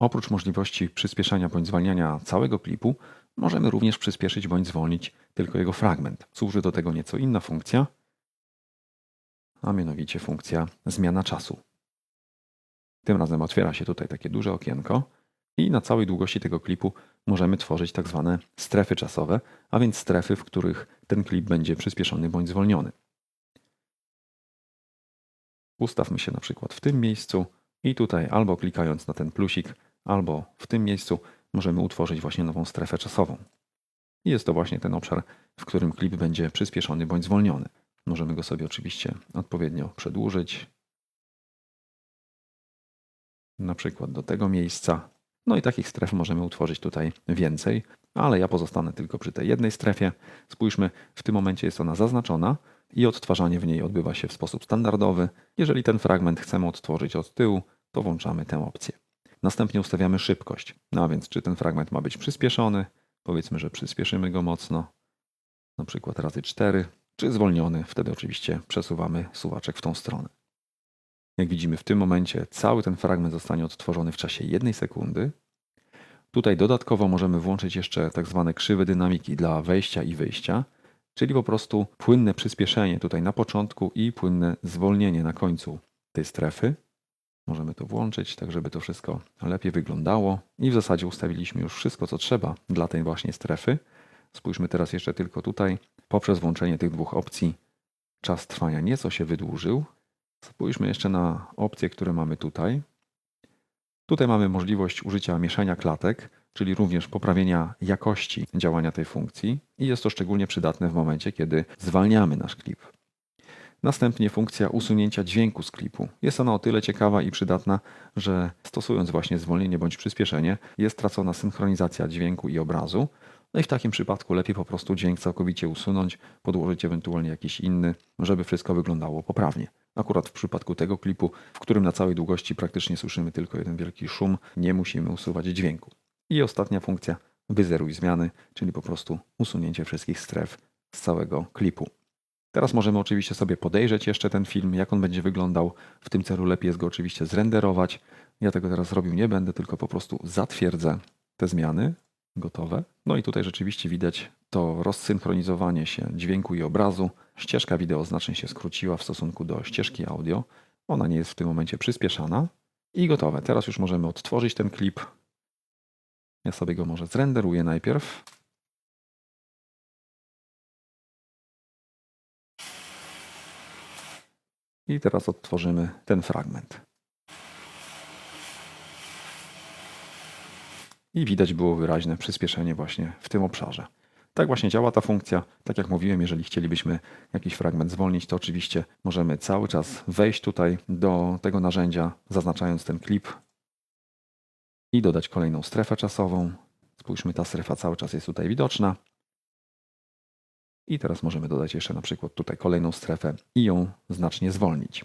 Oprócz możliwości przyspieszania bądź zwalniania całego klipu, możemy również przyspieszyć bądź zwolnić tylko jego fragment. Służy do tego nieco inna funkcja, a mianowicie funkcja zmiana czasu. Tym razem otwiera się tutaj takie duże okienko i na całej długości tego klipu możemy tworzyć tak zwane strefy czasowe, a więc strefy, w których ten klip będzie przyspieszony bądź zwolniony. Ustawmy się na przykład w tym miejscu i tutaj albo klikając na ten plusik, albo w tym miejscu możemy utworzyć właśnie nową strefę czasową. I jest to właśnie ten obszar, w którym klip będzie przyspieszony bądź zwolniony. Możemy go sobie oczywiście odpowiednio przedłużyć. Na przykład do tego miejsca. No i takich stref możemy utworzyć tutaj więcej, ale ja pozostanę tylko przy tej jednej strefie. Spójrzmy, w tym momencie jest ona zaznaczona i odtwarzanie w niej odbywa się w sposób standardowy. Jeżeli ten fragment chcemy odtworzyć od tyłu, to włączamy tę opcję. Następnie ustawiamy szybkość. No a więc, czy ten fragment ma być przyspieszony? Powiedzmy, że przyspieszymy go mocno, na przykład razy 4, czy zwolniony. Wtedy oczywiście przesuwamy suwaczek w tą stronę. Jak widzimy w tym momencie cały ten fragment zostanie odtworzony w czasie jednej sekundy. Tutaj dodatkowo możemy włączyć jeszcze tak zwane krzywe dynamiki dla wejścia i wyjścia, czyli po prostu płynne przyspieszenie tutaj na początku i płynne zwolnienie na końcu tej strefy. Możemy to włączyć, tak żeby to wszystko lepiej wyglądało. I w zasadzie ustawiliśmy już wszystko, co trzeba dla tej właśnie strefy. Spójrzmy teraz jeszcze tylko tutaj. Poprzez włączenie tych dwóch opcji czas trwania nieco się wydłużył. Spójrzmy jeszcze na opcje, które mamy tutaj. Tutaj mamy możliwość użycia mieszania klatek, czyli również poprawienia jakości działania tej funkcji i jest to szczególnie przydatne w momencie, kiedy zwalniamy nasz klip. Następnie funkcja usunięcia dźwięku z klipu. Jest ona o tyle ciekawa i przydatna, że stosując właśnie zwolnienie bądź przyspieszenie, jest tracona synchronizacja dźwięku i obrazu. No i w takim przypadku lepiej po prostu dźwięk całkowicie usunąć, podłożyć ewentualnie jakiś inny, żeby wszystko wyglądało poprawnie. Akurat w przypadku tego klipu, w którym na całej długości praktycznie słyszymy tylko jeden wielki szum, nie musimy usuwać dźwięku. I ostatnia funkcja, wyzeruj zmiany, czyli po prostu usunięcie wszystkich stref z całego klipu. Teraz możemy oczywiście sobie podejrzeć jeszcze ten film, jak on będzie wyglądał. W tym celu lepiej jest go oczywiście zrenderować. Ja tego teraz robił nie będę, tylko po prostu zatwierdzę te zmiany gotowe. No i tutaj rzeczywiście widać to rozsynchronizowanie się dźwięku i obrazu. Ścieżka wideo znacznie się skróciła w stosunku do ścieżki audio. Ona nie jest w tym momencie przyspieszana. I gotowe. Teraz już możemy odtworzyć ten klip. Ja sobie go może zrenderuję najpierw. I teraz odtworzymy ten fragment. I widać było wyraźne przyspieszenie właśnie w tym obszarze. Tak właśnie działa ta funkcja. Tak jak mówiłem, jeżeli chcielibyśmy jakiś fragment zwolnić, to oczywiście możemy cały czas wejść tutaj do tego narzędzia, zaznaczając ten klip i dodać kolejną strefę czasową. Spójrzmy, ta strefa cały czas jest tutaj widoczna. I teraz możemy dodać jeszcze na przykład tutaj kolejną strefę i ją znacznie zwolnić.